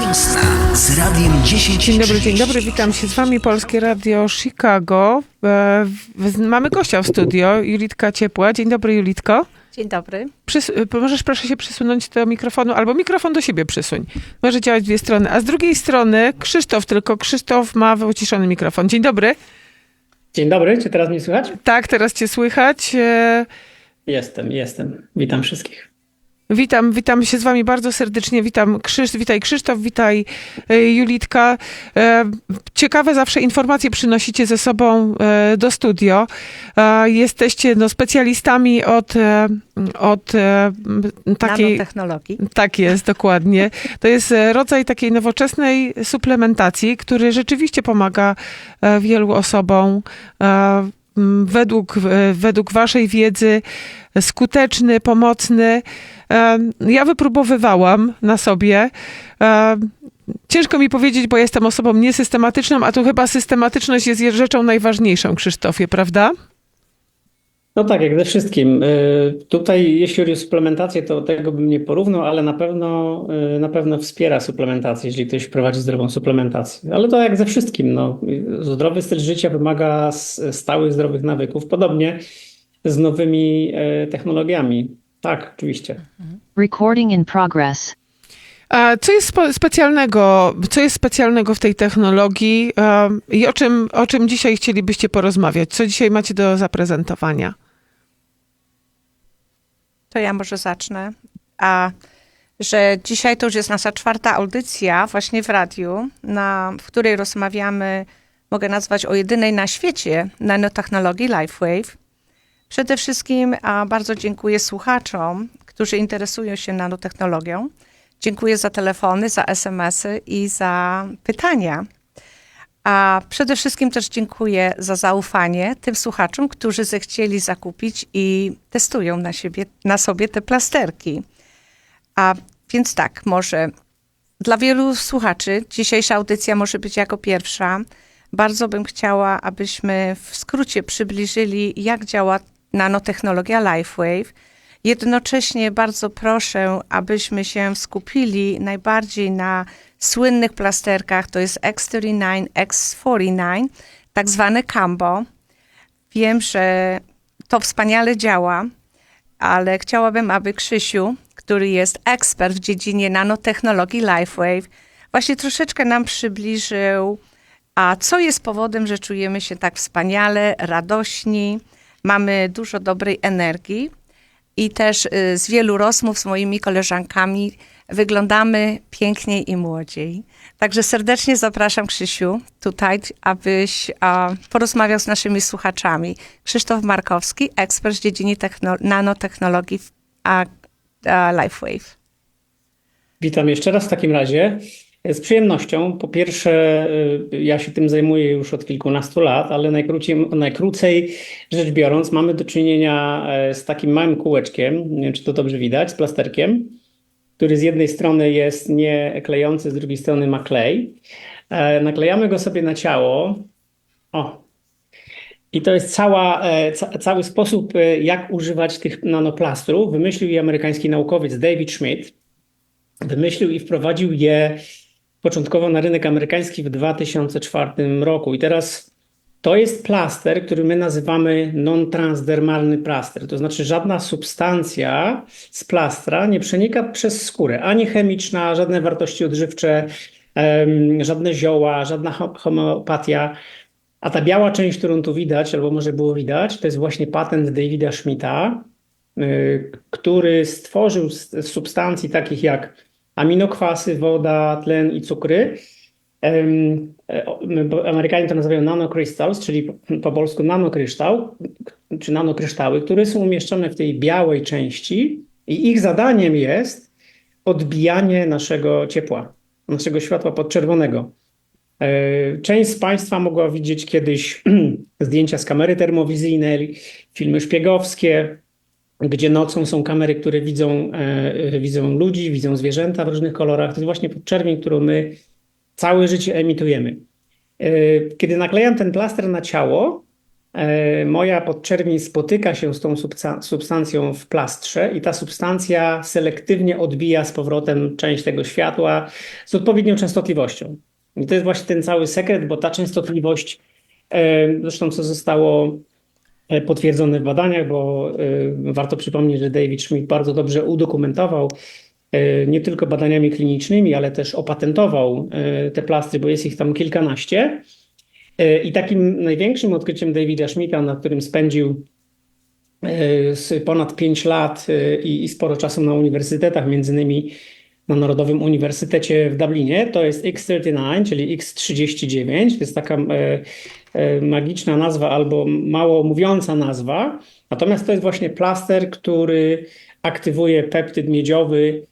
Wiosna z Radiem 10 Dzień dobry, dzień dobry, witam się z wami, Polskie Radio Chicago. E, w- Mamy gościa w studio, Julitka Ciepła. Dzień dobry, Julitko. Dzień dobry. Przys- e, możesz proszę się przysunąć do mikrofonu, albo mikrofon do siebie przysuń. Może działać w dwie strony. A z drugiej strony Krzysztof, tylko Krzysztof ma wyciszony mikrofon. Dzień dobry. Dzień dobry, czy teraz mnie słychać? Tak, teraz cię słychać. E, Jestem, jestem. Witam wszystkich. Witam, witam się z wami bardzo serdecznie. Witam Krzysz, witaj Krzysztof, witaj e, Julitka. E, Ciekawe zawsze informacje przynosicie ze sobą e, do studio. Jesteście no, specjalistami od, od takiej... Nanotechnologii. Tak jest, dokładnie. To jest rodzaj takiej nowoczesnej suplementacji, który rzeczywiście pomaga wielu osobom. Według, według waszej wiedzy skuteczny, pomocny. E, Ja wypróbowywałam na sobie. E, Ciężko mi powiedzieć, bo jestem osobą niesystematyczną, a tu chyba systematyczność jest rzeczą najważniejszą, Krzysztofie, prawda? No tak, jak ze wszystkim. Y, Tutaj, jeśli chodzi o suplementację, to tego bym nie porównał, ale na pewno, y, na pewno wspiera suplementację, jeżeli ktoś prowadzi zdrową suplementację. Ale to jak ze wszystkim. No, zdrowy styl życia wymaga stałych, zdrowych nawyków. Podobnie z nowymi y, technologiami. Tak, oczywiście. Recording in progress. A co jest spo- specjalnego, co jest specjalnego w tej technologii i o czym, o czym dzisiaj chcielibyście porozmawiać? Co dzisiaj macie do zaprezentowania? To ja może zacznę. A że dzisiaj to już jest nasza czwarta audycja właśnie w radiu, na, w której rozmawiamy, mogę nazwać o jedynej na świecie nanotechnologii LifeWave. Przede wszystkim a bardzo dziękuję słuchaczom, którzy interesują się nanotechnologią. Dziękuję za telefony, za SMS-y i za pytania. A przede wszystkim też dziękuję za zaufanie tym słuchaczom, którzy zechcieli zakupić i testują na, siebie, na sobie te plasterki. A więc tak, może dla wielu słuchaczy dzisiejsza audycja może być jako pierwsza. Bardzo bym chciała, abyśmy w skrócie przybliżyli, jak działa nanotechnologia LifeWave. Jednocześnie bardzo proszę, abyśmy się skupili najbardziej na słynnych plasterkach, to jest X39, X49, tak zwane Cambo. Wiem, że to wspaniale działa, ale chciałabym, aby Krzysiu, który jest ekspert w dziedzinie nanotechnologii LifeWave, właśnie troszeczkę nam przybliżył, a co jest powodem, że czujemy się tak wspaniale, radośni, mamy dużo dobrej energii i też y, z wielu rozmów z moimi koleżankami wyglądamy piękniej i młodziej. Także serdecznie zapraszam Krzysiu tutaj, abyś a, porozmawiał z naszymi słuchaczami. Krzysztof Markowski, ekspert dziedzinie techno- nanotechnologii a, a LifeWave. Witam jeszcze raz w takim razie. Z przyjemnością. Po pierwsze, y, ja się tym zajmuję już od kilkunastu lat, ale najkrócej, najkrócej rzecz biorąc, mamy do czynienia e, z takim małym kółeczkiem, nie wiem czy to dobrze widać, z plasterkiem, który z jednej strony jest nie klejący, z drugiej strony ma klej. E, Naklejamy go sobie na ciało. O. I to jest cała, e, ca, cały sposób, jak używać tych nanoplastrów. Wymyślił je amerykański naukowiec David Schmidt wymyślił i wprowadził je początkowo na rynek amerykański w 2004 roku. I teraz to jest plaster, który my nazywamy non-transdermalny plaster. To znaczy żadna substancja z plastra nie przenika przez skórę, ani chemiczna, żadne wartości odżywcze, żadne zioła, żadna ho- homeopatia. A ta biała część, którą tu widać, albo może było widać, to jest właśnie patent Davida Schmidta, y, który stworzył z substancji takich jak aminokwasy, woda, tlen i cukry. E, Amerykanie to nazywają nanocrystals, czyli po, po polsku nanokryształ, czy nanokryształy, które są umieszczone w tej białej części i ich zadaniem jest odbijanie naszego ciepła, naszego światła podczerwonego. E, Część z Państwa mogła widzieć kiedyś zdjęcia z kamery termowizyjnej, filmy szpiegowskie, gdzie nocą są kamery, które widzą, e, widzą ludzi, widzą zwierzęta w różnych kolorach. To jest właśnie podczerwień, którą my całe życie emitujemy. E, Kiedy naklejam ten plaster na ciało, e, moja podczerwień spotyka się z tą substancją w plastrze i ta substancja selektywnie odbija z powrotem część tego światła z odpowiednią częstotliwością. I to jest właśnie ten cały sekret, bo ta częstotliwość, zresztą co zostało e, potwierdzone w badaniach, bo e, warto przypomnieć, że David Schmidt bardzo dobrze udokumentował e, nie tylko badaniami klinicznymi, ale też opatentował te plastry, bo jest ich tam kilkanaście. I takim największym odkryciem Davida Schmidta, na którym spędził ponad 5 lat i sporo czasu na uniwersytetach, między innymi na Narodowym Uniwersytecie w Dublinie, to jest X39, czyli X39. To jest taka magiczna nazwa albo mało mówiąca nazwa. Natomiast to jest właśnie plaster, który aktywuje peptyd miedziowy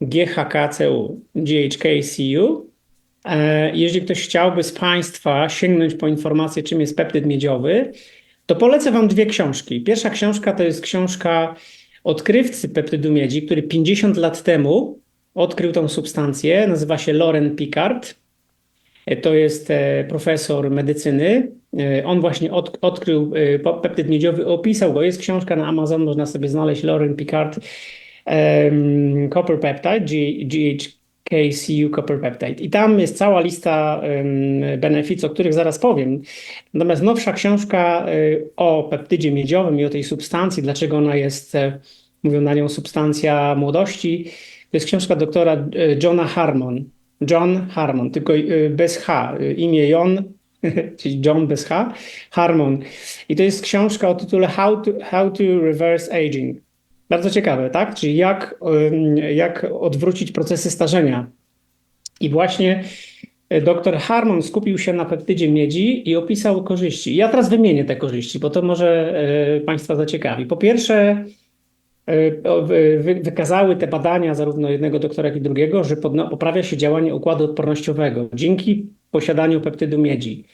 GHKCU, GHKCU. E, Jeżeli ktoś chciałby z Państwa sięgnąć po informację, czym jest peptyd miedziowy, to polecę Wam dwie książki. Pierwsza książka to jest książka odkrywcy peptydu miedzi, który 50 lat temu odkrył tą substancję. Nazywa się Loren Picard. E, To jest e, profesor medycyny. E, On właśnie od, odkrył peptyd miedziowy, opisał go. Jest książka na Amazon, można sobie znaleźć Loren Picard em, Copper Peptide, G- GHKCU Copper Peptide. I tam jest cała lista em, benefitów, o których zaraz powiem. Natomiast nowsza książka o peptydzie miedziowym i o tej substancji, dlaczego ona jest, mówią na nią substancja młodości, to jest książka doktora Johna Harmon. John Harmon, tylko e, bez H. E, Imię Jon, czyli John bez H, Harmon. I to jest książka o tytule How to, How to Reverse Aging. Bardzo ciekawe, tak? Czyli jak, jak odwrócić procesy starzenia. I właśnie e, dr Harmon skupił się na peptydzie miedzi i opisał korzyści. Ja teraz wymienię te korzyści, bo to może Państwa zaciekawi. Po pierwsze, wykazały te badania zarówno jednego doktora, jak i drugiego, że poprawia się działanie układu odpornościowego dzięki posiadaniu peptydu miedzi.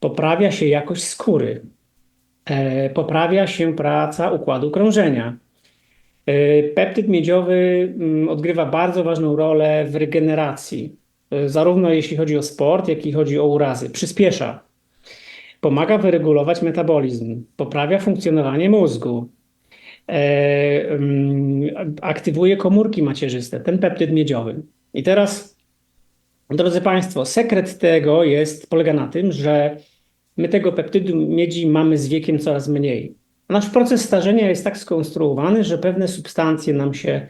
Poprawia się jakość skóry. E, Poprawia się praca układu krążenia. E, Peptyd miedziowy mm, odgrywa bardzo ważną rolę w regeneracji, e, zarówno jeśli chodzi o sport, jak i chodzi o urazy. Przyspiesza, pomaga wyregulować metabolizm, poprawia funkcjonowanie mózgu, e, aktywuje komórki macierzyste, ten peptyd miedziowy. I teraz, drodzy Państwo, sekret tego jest, polega na tym, że my tego peptydu miedzi mamy z wiekiem coraz mniej. Nasz proces starzenia jest tak skonstruowany, że pewne substancje nam się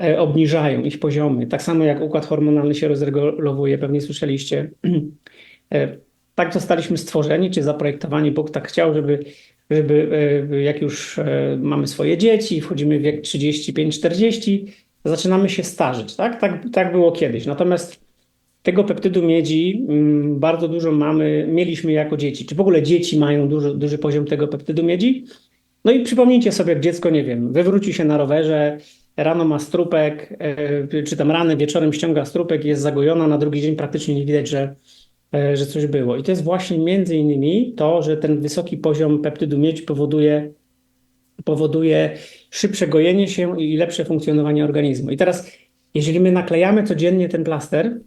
e, obniżają, ich poziomy. Tak samo jak układ hormonalny się rozregulowuje, pewnie słyszeliście. E, Tak zostaliśmy stworzeni, czy zaprojektowani. Bóg tak chciał, żeby, e, jak już e, mamy swoje dzieci, wchodzimy w wiek 35-40, zaczynamy się starzeć. Tak? Tak, tak było kiedyś. Natomiast tego peptydu miedzi mm, bardzo dużo mamy, mieliśmy jako dzieci. Czy w ogóle dzieci mają dużo, duży poziom tego peptydu miedzi? No i przypomnijcie sobie, jak dziecko, nie wiem, wywróci się na rowerze, rano ma strupek, e, czy tam rano, wieczorem ściąga strupek, jest zagojona, na drugi dzień praktycznie nie widać, że, e, że coś było. I to jest właśnie między innymi to, że ten wysoki poziom peptydu miedzi powoduje, powoduje szybsze gojenie się i lepsze funkcjonowanie organizmu. I teraz, jeżeli my naklejamy codziennie ten plaster,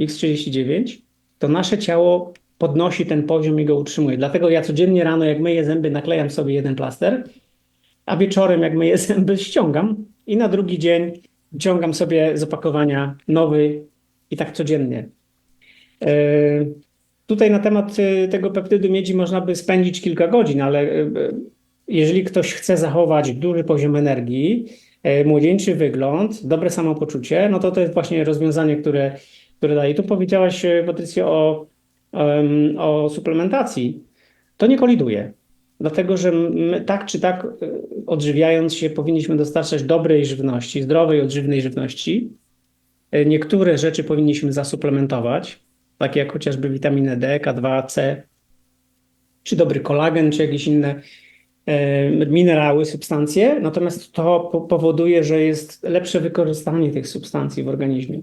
X39, to nasze ciało podnosi ten poziom i go utrzymuje. Dlatego ja codziennie rano, jak myję zęby, naklejam sobie jeden plaster, a wieczorem, jak myję zęby, ściągam i na drugi dzień wyciągam sobie z opakowania nowy i tak codziennie. E, Tutaj na temat e, tego peptydu miedzi można by spędzić kilka godzin, ale e, jeżeli ktoś chce zachować duży poziom energii, młodzieńczy wygląd, dobre samopoczucie, no to to jest właśnie rozwiązanie, które, które daje. Tu powiedziałaś, Patrycja, o, o suplementacji. To nie koliduje. Dlatego, że tak czy tak, odżywiając się, powinniśmy dostarczać dobrej żywności, zdrowej, odżywnej żywności. Niektóre rzeczy powinniśmy zasuplementować, takie jak chociażby witaminę D, K2, C, czy dobry kolagen, czy jakieś inne e, minerały, substancje. Natomiast to po- powoduje, że jest lepsze wykorzystanie tych substancji w organizmie.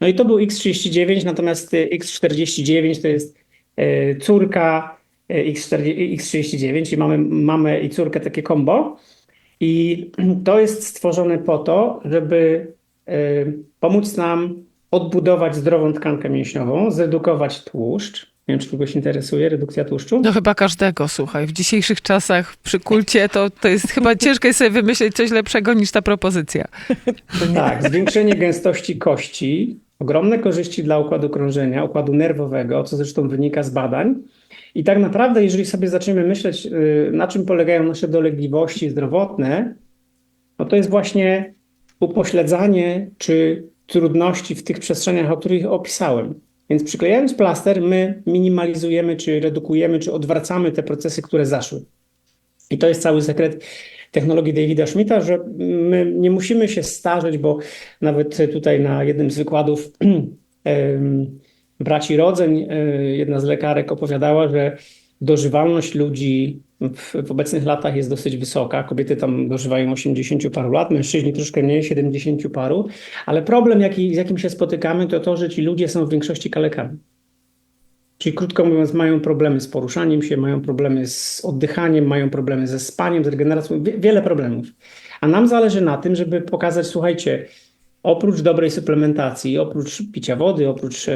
No i to był X39, natomiast e, X49 to jest e, córka e, X40, X39 i mamy mamę i córkę takie combo. I to jest stworzone po to, żeby pomóc nam odbudować zdrową tkankę mięśniową, zredukować tłuszcz, Nie wiem, czy kogoś interesuje redukcja tłuszczu. No chyba każdego, słuchaj. W dzisiejszych czasach przy kulcie to, to jest chyba ciężko jest sobie wymyśleć coś lepszego niż ta propozycja. Tak, zwiększenie gęstości kości, ogromne korzyści dla układu krążenia, układu nerwowego, co zresztą wynika z badań. I tak naprawdę, jeżeli sobie zaczniemy myśleć, y, na czym polegają nasze dolegliwości zdrowotne, no to jest właśnie upośledzanie czy trudności w tych przestrzeniach, o których opisałem. Więc przyklejając plaster, my minimalizujemy, czy redukujemy, czy odwracamy te procesy, które zaszły. I to jest cały sekret technologii Davida Schmidta, że my nie musimy się starzeć, bo nawet tutaj na jednym z wykładów braci rodzeń, e, jedna z lekarek opowiadała, że dożywalność ludzi w, obecnych latach jest dosyć wysoka. Kobiety tam dożywają 80 paru lat, mężczyźni troszkę mniej, 70 paru, ale problem, jaki, z jakim się spotykamy, to to, że ci ludzie są w większości kalekami. Czyli krótko mówiąc, mają problemy z poruszaniem się, mają problemy z oddychaniem, mają problemy ze spaniem, z regeneracją, wie- wiele problemów. A nam zależy na tym, żeby pokazać, słuchajcie, oprócz dobrej suplementacji, oprócz picia wody, oprócz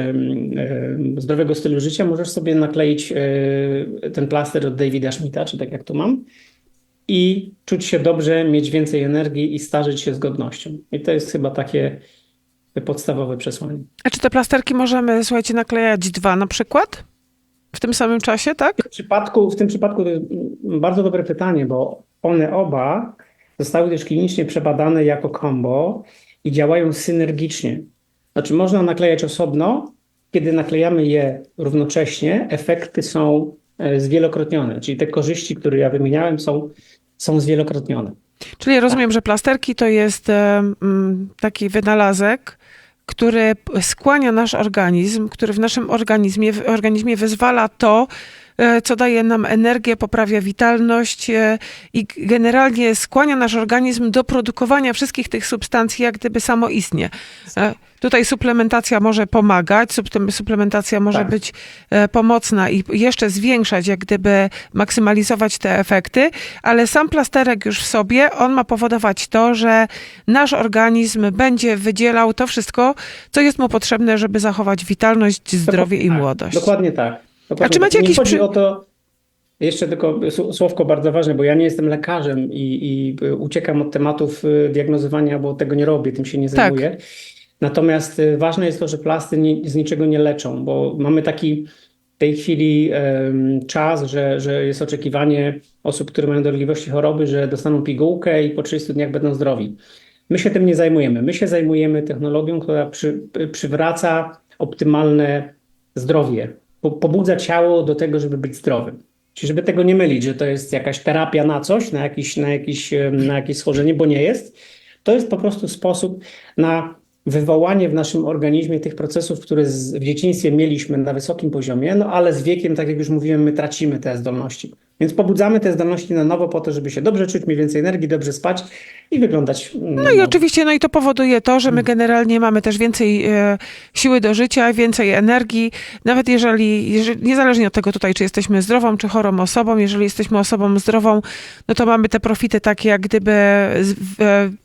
zdrowego stylu życia, możesz sobie nakleić e, ten plaster od Davida Schmidta, czy tak jak tu mam, i czuć się dobrze, mieć więcej energii i starzeć się z godnością. I to jest chyba takie podstawowe przesłanie. A czy te plasterki możemy, słuchajcie, naklejać dwa na przykład? W tym samym czasie, tak? W tym przypadku, w tym przypadku to jest bardzo dobre pytanie, bo one oba zostały też klinicznie przebadane jako combo i działają synergicznie. Znaczy można naklejać osobno, kiedy naklejamy je równocześnie, efekty są e, zwielokrotnione, czyli te korzyści, które ja wymieniałem są, są zwielokrotnione. Czyli rozumiem, że plasterki to jest mm, taki wynalazek, który skłania nasz organizm, który w naszym organizmie, w organizmie wyzwala to, e, co daje nam energię, poprawia witalność e, i generalnie skłania nasz organizm do produkowania wszystkich tych substancji, jak gdyby samoistnie. E, Tutaj suplementacja może pomagać, suplem- suplementacja może Tak. być e, pomocna i jeszcze zwiększać, jak gdyby maksymalizować te efekty, ale sam plasterek już w sobie, on ma powodować to, że nasz organizm będzie wydzielał to wszystko, co jest mu potrzebne, żeby zachować witalność, zdrowie i Tak, młodość. Dokładnie tak. Dokładnie czy macie tak. Jakiś chodzi przy- o to, jeszcze tylko s- słówko bardzo ważne, bo ja nie jestem lekarzem i, i y, uciekam od tematów y, diagnozowania, bo tego nie robię, tym się nie Tak. zajmuję. Natomiast y, ważne jest to, że plasty nie, z niczego nie leczą, bo mamy taki w tej chwili em, czas, że, że jest oczekiwanie osób, które mają dolegliwości choroby, że dostaną pigułkę i po 30 dniach będą zdrowi. My się tym nie zajmujemy. My się zajmujemy technologią, która przy, przywraca optymalne zdrowie, po, pobudza ciało do tego, żeby być zdrowym. Czyli żeby tego nie mylić, że to jest jakaś terapia na coś, na, jakiś, na, jakiś, em, na jakieś schorzenie, bo nie jest. To jest po prostu sposób na wywołanie w naszym organizmie tych procesów, które w dzieciństwie mieliśmy na wysokim poziomie, no ale z wiekiem, tak jak już mówiłem, my tracimy te zdolności. Więc pobudzamy te zdolności na nowo po to, żeby się dobrze czuć, mieć więcej energii, dobrze spać i wyglądać. No i oczywiście, no i to powoduje to, że my generalnie mamy też więcej e, siły do życia, więcej energii, nawet jeżeli, jeżeli, niezależnie od tego tutaj, czy jesteśmy zdrową, czy chorą osobą, jeżeli jesteśmy osobą zdrową, no to mamy te profity takie jak gdyby, e,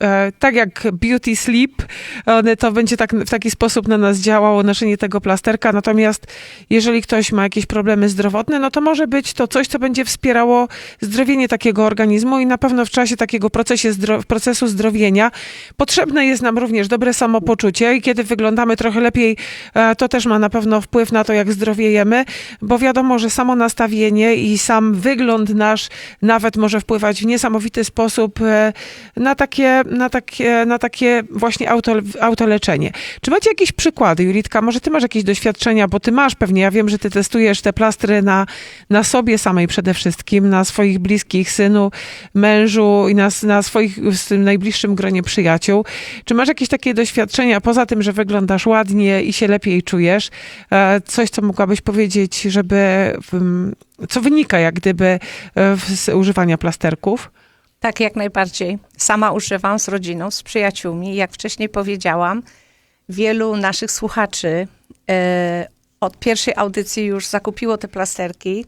e, tak jak beauty sleep, one to będzie tak, w taki sposób na nas działało, noszenie tego plasterka, natomiast jeżeli ktoś ma jakieś problemy zdrowotne, no to może być to coś, co będzie wspierało zdrowienie takiego organizmu i na pewno w czasie takiego procesie zdro, procesu zdrowienia potrzebne jest nam również dobre samopoczucie i kiedy wyglądamy trochę lepiej, e, to też ma na pewno wpływ na to, jak zdrowiejemy, bo wiadomo, że samo nastawienie i sam wygląd nasz nawet może wpływać w niesamowity sposób e, na takie, na takie, na takie właśnie auto, autoleczenie. Czy macie jakieś przykłady, Julitka? Może ty masz jakieś doświadczenia, bo ty masz pewnie, ja wiem, że ty testujesz te plastry na, na sobie samej przede wszystkim, na swoich bliskich, synu, mężu i na, na swoich w tym najbliższym gronie przyjaciół. Czy masz jakieś takie doświadczenia, poza tym, że wyglądasz ładnie i się lepiej czujesz, e, coś, co mogłabyś powiedzieć, żeby, mm, co wynika jak gdyby e, z używania plasterków? Tak, jak najbardziej. Sama używam z rodziną, z przyjaciółmi. Jak wcześniej powiedziałam, wielu naszych słuchaczy e, od pierwszej audycji już zakupiło te plasterki.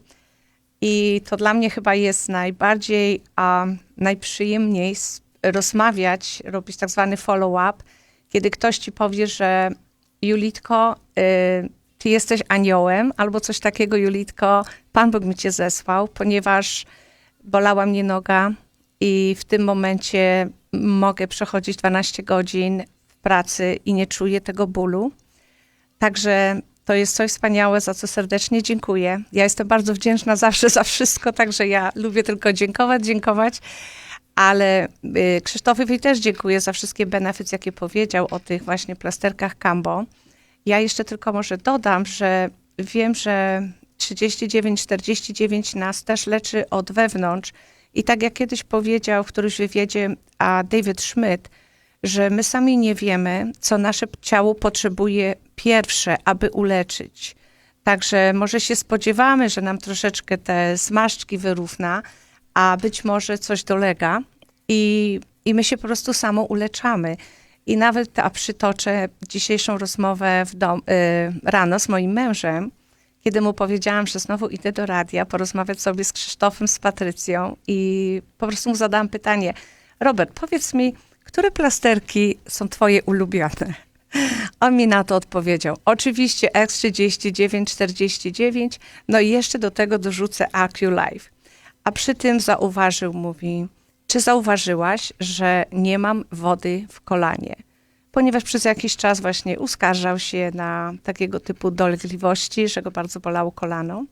I to dla mnie chyba jest najbardziej, a najprzyjemniej rozmawiać, robić tak zwany follow-up, kiedy ktoś ci powie, że Julitko, y, ty jesteś aniołem albo coś takiego, Julitko, Pan Bóg mi cię zesłał, ponieważ bolała mnie noga i w tym momencie mogę przechodzić 12 godzin w pracy i nie czuję tego bólu. Także to jest coś wspaniałe, za co serdecznie dziękuję. Ja jestem bardzo wdzięczna zawsze za wszystko, także ja lubię tylko dziękować, dziękować. Ale y, Krzysztofowi też dziękuję za wszystkie benefity, jakie powiedział o tych właśnie plasterkach Cambo. Ja jeszcze tylko może dodam, że wiem, że 39-49 nas też leczy od wewnątrz. I tak jak kiedyś powiedział w którymś wywiadzie a David Schmidt, że my sami nie wiemy, co nasze ciało potrzebuje pierwsze, aby uleczyć. Także może się spodziewamy, że nam troszeczkę te zmarszczki wyrówna, a być może coś dolega i, i my się po prostu samo uleczamy. I nawet a przytoczę dzisiejszą rozmowę w dom, y, rano z moim mężem, kiedy mu powiedziałam, że znowu idę do radia porozmawiać sobie z Krzysztofem, z Patrycją i po prostu mu zadałam pytanie, Robert, powiedz mi, które plasterki są twoje ulubione? On mi na to odpowiedział. Oczywiście X3949, no i jeszcze do tego dorzucę AccuLife. A przy tym zauważył, mówi, czy zauważyłaś, że nie mam wody w kolanie? Ponieważ przez jakiś czas właśnie uskarżał się na takiego typu dolegliwości, że go bardzo bolało kolano.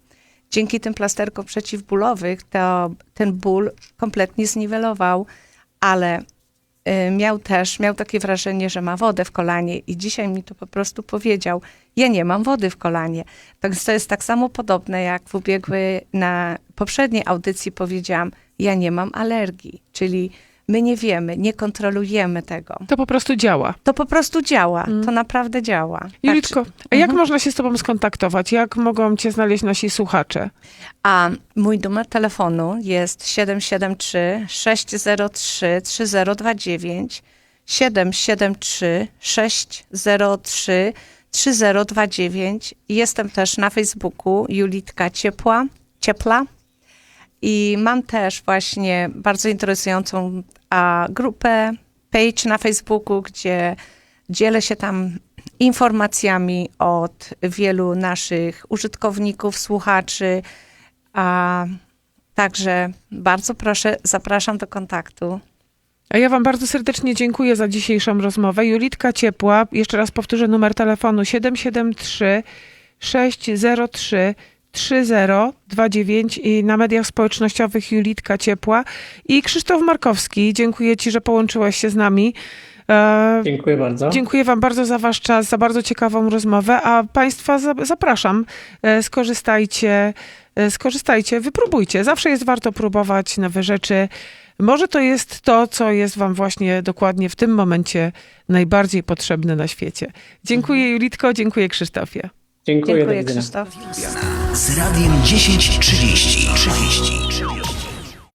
Dzięki tym plasterkom przeciwbólowych to ten ból kompletnie zniwelował, ale miał też, miał takie wrażenie, że ma wodę w kolanie i dzisiaj mi to po prostu powiedział, ja nie mam wody w kolanie. Więc to jest tak samo podobne, jak w ubiegłej, na poprzedniej audycji powiedziałam, ja nie mam alergii, czyli my nie wiemy, nie kontrolujemy tego. To po prostu działa. To po prostu działa, to naprawdę działa. Tak, Juliczko, a jak można się z tobą skontaktować? Jak mogą cię znaleźć nasi słuchacze? A mój numer telefonu jest 773 603 3029 773 603 3029. Jestem też na Facebooku Julitka Ciepła, Ciepla. I mam też właśnie bardzo interesującą a, grupę, page na Facebooku, gdzie dzielę się tam informacjami od wielu naszych użytkowników, słuchaczy. A, także bardzo proszę, zapraszam do kontaktu. A ja wam bardzo serdecznie dziękuję za dzisiejszą rozmowę. Julitka Ciepła, jeszcze raz powtórzę numer telefonu 773 603 3029 i na mediach społecznościowych Julitka Ciepła i Krzysztof Markowski. Dziękuję ci, że połączyłeś się z nami. E, Dziękuję bardzo. Dziękuję Wam bardzo za Wasz czas, za bardzo ciekawą rozmowę, a Państwa za- zapraszam. E, Skorzystajcie, e, skorzystajcie, wypróbujcie. Zawsze jest warto próbować nowe rzeczy. Może to jest to, co jest Wam właśnie dokładnie w tym momencie najbardziej potrzebne na świecie. Dziękuję Julitko, dziękuję Krzysztofie. Dziękuję, Dziękuję Krzysztof. Z radiem 1030 30 30.